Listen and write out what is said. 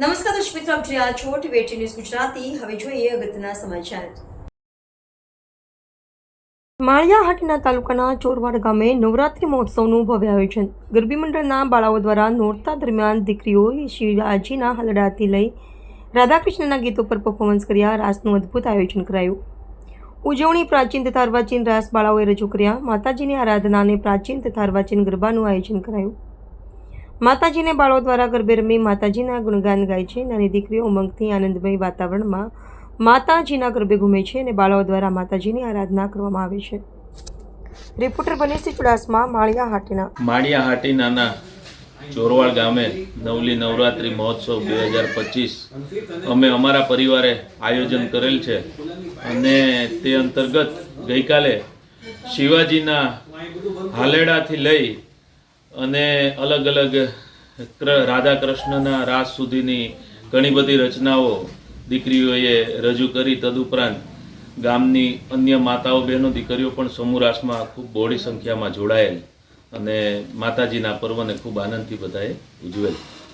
નમસ્કાર દર્શક મિત્રો, આપ જોઈ રહ્યા છો ટીવી ન્યૂઝ ગુજરાતી. હવે જોઈએ અગત્યના સમાચાર. માળિયાહાટના તાલુકાના ચોરવાડ ગામે નવરાત્રિ મહોત્સવનું ભવ્ય આયોજન. ગરબી મંડળના બાળાઓ દ્વારા નોરતા દરમિયાન દીકરીઓએ શિવરાજીના હલડાથી લઈ રાધાકૃષ્ણના ગીતો પર પરફોર્મન્સ કર્યા. રાસનું અદ્ભુત આયોજન કરાયું. ઉજવણી પ્રાચીન તથા અર્વાચીન રાસ બાળાઓએ રજૂ કર્યા. માતાજીની આરાધના અને પ્રાચીન તથા અર્વાચીન ગરબાનું આયોજન કરાયું. માતાજીને બાળો દ્વારા ગરબે રમી માતાજીના ગુણગાન ગાય છે નાની દીકરીઓ ઉમંગથી આનંદમય વાતાવરણમાં માતાજીના ગરબે ઘૂમે છે અને બાળાઓ દ્વારા માતાજીની આરાધના કરવામાં આવે છે. રિપોર્ટર બનેશી ચુડાસમા, માળિયા હાટીના. માળિયા હાટીનાના ચોરવાડ ગામે નવલી નવરાત્રિ મહોત્સવ બે હજાર પચીસ અમે અમારા પરિવારે આયોજન કરેલ છે અને તે અંતર્ગત ગઈકાલે શિવાજીના હાલેડાથી લઈ અને અલગ અલગ રાધા કૃષ્ણના રાસ સુધીની ઘણી બધી રચનાઓ દીકરીઓએ રજૂ કરી. તદુપરાંત ગામની અન્ય માતાઓ બહેનો દીકરીઓ પણ સમૂહરાસમાં ખૂબ બહોળી સંખ્યામાં જોડાયેલ અને માતાજીના પર્વને ખૂબ આનંદથી બધાએ ઉજવેલ.